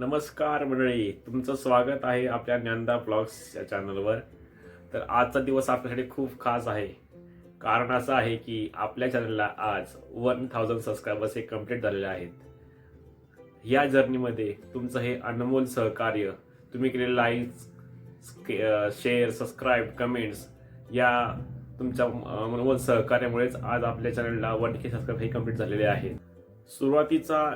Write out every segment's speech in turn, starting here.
नमस्कार मंडळी तुमचं स्वागत आहे आपल्या ज्ञानदा ब्लॉग्स या चॅनलवर. तर आजचा दिवस आपल्यासाठी खूप खास आहे. कारण असं आहे की आपल्या चॅनलला आज वन थाउजंड सबस्क्रायबर्स हे कंप्लीट झालेले आहेत. या जर्नीमध्ये तुमचं हे अनमोल सहकार्य तुम्ही केलेले लाईक्स शेअर सबस्क्राईब कमेंट्स या तुमच्या अनमोल सहकार्यामुळेच आज आपल्या चॅनलला वन के सबस्क्राईब हे कंप्लीट झालेले आहेत. सुरुवातीचा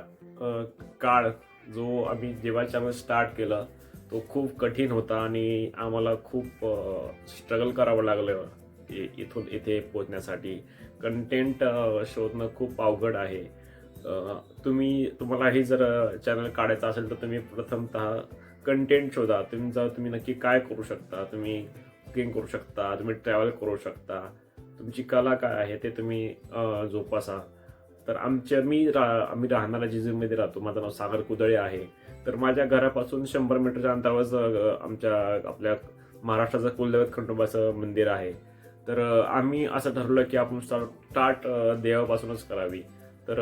काळ जो आम्ही जेव्हा चॅनल स्टार्ट केलं तो खूप कठीण होता आणि आम्हाला खूप स्ट्रगल करावं लागलं इथून इथे पोचण्यासाठी कंटेंट शोधणं खूप अवघड आहे. तुम्ही तुम्हालाही जर चॅनल काढायचं असेल तर तुम्ही प्रथमतः कंटेंट शोधा. तुमचा तुम्ही नक्की काय करू शकता? तुम्ही कुकिंग करू शकता तुम्ही ट्रॅव्हल करू शकता. तुमची कला काय आहे ते तुम्ही जोपासा. तर आमच्या मी रा आम्ही राहणारा जिजूमध्ये राहतो. माझं नाव सागर कुदळे आहे. तर माझ्या घरापासून शंभर मीटरच्या अंतरावर आमच्या आपल्या महाराष्ट्राचं कुलदैवत खंडोबाचं मंदिर आहे. तर आम्ही असं ठरवलं की आपण स्टार्ट देवापासूनच करावी. तर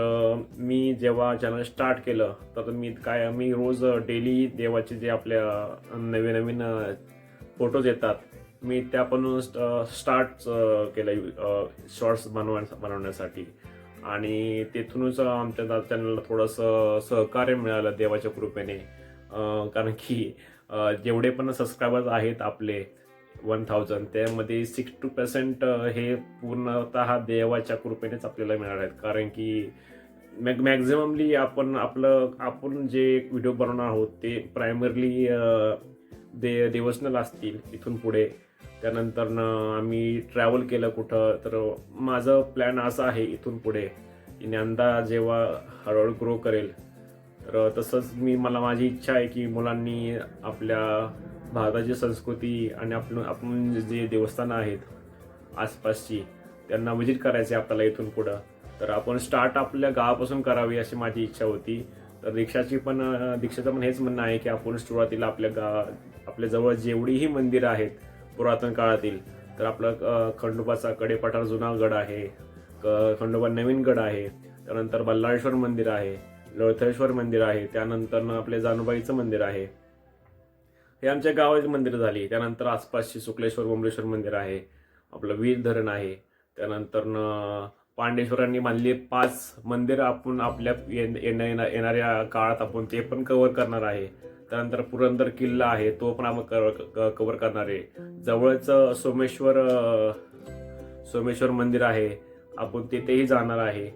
मी जेव्हा चॅनल स्टार्ट केलं तर मी काय मी रोज डेली देवाचे जे आपल्या नवीन नवीन फोटोज येतात मी त्या पण स्टार्ट केलं शॉर्ट्स बनवण्या बनवण्यासाठी. आणि तेथूनच आमच्या त्यांना थोडंसं सहकार्य मिळालं देवाच्या कृपेने. कारण की जेवढे पण सबस्क्रायबर्स आहेत आपले वन थाउजंड त्यामध्ये सिक्स टू पर्सेंट हे पूर्णतः देवाच्या कृपेनेच आपल्याला मिळाले आहेत. कारण की मॅग मॅक्झिममली आपण आपलं आपण जे व्हिडिओ बनवणार आहोत ते प्रायमरली दे देवसनल असतील इथून पुढे. त्यानंतर आम्ही ट्रॅव्हल केलं कुठं तर माझं प्लॅन असं आहे इथून पुढे की ज्ञानदा जेव्हा हळूहळू ग्रो करेल. तर तसंच मी मला माझी इच्छा आहे की मुलांनी आपल्या भारताची संस्कृती आणि आपण आपण जे देवस्थानं आहेत आसपासची त्यांना व्हिजिट करायचे आपल्याला इथून पुढं. तर आपण स्टार्ट आपल्या गावापासून करावी अशी माझी इच्छा होती. तर दीक्षाची पण दीक्षाचं पण हेच म्हणणं आहे की आपण सुरुवातीला आपल्या गा आपल्या जवळ जेवढीही मंदिरं आहेत पुरातन काळातील. तर आपलं खंडोबाचा कडेपठार जुना गड आहे. क- खंडोबा नवीन गड आहे. त्यानंतर बल्लाळेश्वर मंदिर आहे. लळथळेश्वर मंदिर आहे. त्यानंतर आपले जानूबाईचं मंदिर आहे. हे आमच्या गावाची मंदिरं झाली. त्यानंतर आसपासची शुक्लेश्वर बोंबलेश्वर मंदिर आहे. आपलं वीर धरण आहे. त्यानंतर न पांडेश्वरांनी मानले पाच मंदिर आपण आपल्या येण्या- येणाऱ्या काळात आपण ते पण कव्हर करणार आहे. त्यानंतर पुरंदर किल्ला आहे तो पण आपण कवर करणार आहे. जवळच सोमेश्वर सोमेश्वर मंदिर आहे. आपण तिथेही जाणार आहे.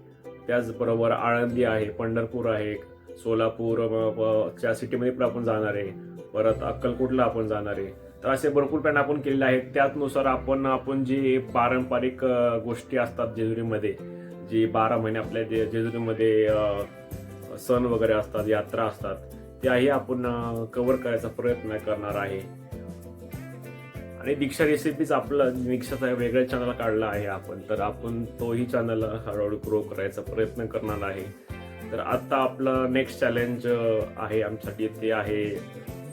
त्याचबरोबर आळंदी आहे पंढरपूर आहे सोलापूर च्या सिटीमध्ये पण आपण जाणार आहे. परत अक्कलकोटला आपण जाणार आहे. तर असे भरपूर प्लॅन आपण केलेले आहेत. त्याचनुसार आपण आपण जे पारंपरिक गोष्टी असतात जेजुरीमध्ये जी बारा महिने आपल्या जे जेजुरीमध्ये सण वगैरे असतात यात्रा असतात त्याही आपण कव्हर करायचा प्रयत्न करणार आहे. आणि दीक्षा रेसिपीज आपला दीक्षाचा वेगळ्या चॅनल काढला आहे आपण. तर आपण तोही चॅनल हळूहळू ग्रो करायचा प्रयत्न करणार आहे. तर आता आपलं नेक्स्ट चॅलेंज आहे आमच्यासाठी. ते आहे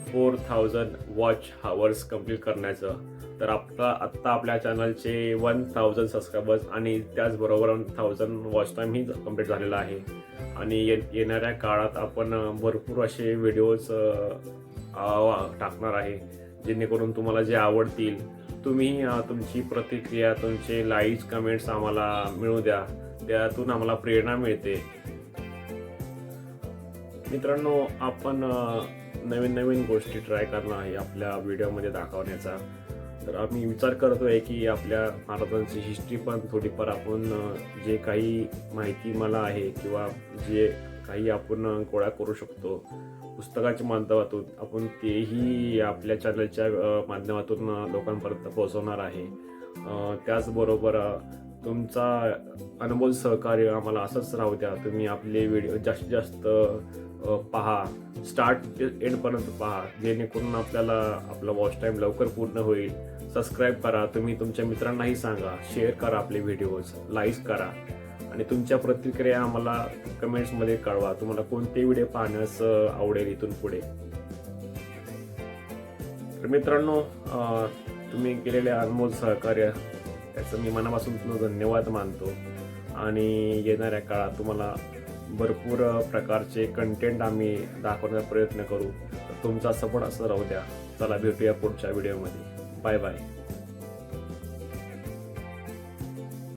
four thousand watch hours complete करण्याचं. तर आपला आत्ता आपल्या चॅनलचे वन थाउजंड सबस्क्रायबर्स आणि त्याचबरोबर वन थाउजंड वॉच टाईमही कंप्लीट झालेला आहे. आणि ये येणाऱ्या काळात आपण भरपूर असे व्हिडिओज टाकणार आहे. जेणेकरून तुम्हाला जे आवडतील तुम्ही तुमची प्रतिक्रिया तुमचे लाईक्स कमेंट्स आम्हाला मिळू द्या. त्यातून आम्हाला प्रेरणा मिळते. मित्रांनो आपण नवीन नवीन गोष्टी ट्राय करणं आहे आपल्या व्हिडिओमध्ये दाखवण्याचा. तर आम्ही विचार करतो आहे की आपल्या महाराजांची हिस्ट्री पण थोडीफार आपण जे काही माहिती मला आहे किंवा जे काही आपण गोळा करू शकतो पुस्तकाच्या माध्यमातून आपण तेही आपल्या चॅनलच्या माध्यमातून लोकांपर्यंत पोहोचवणार आहे. त्याचबरोबर तुमचा अनमोल सहकार्य आम्हाला असंच राहू द्या. तुम्ही आपले व्हिडिओ जास्तीत जास्त पहा. स्टार्ट एंडपर्यंत पहा. जेणेकरून आपल्याला आपला वॉच टाईम लवकर पूर्ण होईल. सबस्क्राईब करा. तुम्ही तुमच्या मित्रांनाही सांगा. शेअर करा आपले व्हिडिओज लाईक करा. आणि तुमच्या प्रतिक्रिया आम्हाला कमेंट्समध्ये कळवा. तुम्हाला कोणते व्हिडिओ पाहण्यास आवडेल इथून पुढे? तर मित्रांनो तुम्ही केलेले अनमोल सहकार्य त्याचं मी मनापासून तुमचं धन्यवाद मानतो. आणि येणाऱ्या काळात तुम्हाला भरपूर प्रकारचे कंटेंट आम्ही दाखवण्याचा प्रयत्न करू. तुमचा सपोर्ट असं राहू द्या. चला भेटूया पुढच्या व्हिडिओमध्ये बाय बाय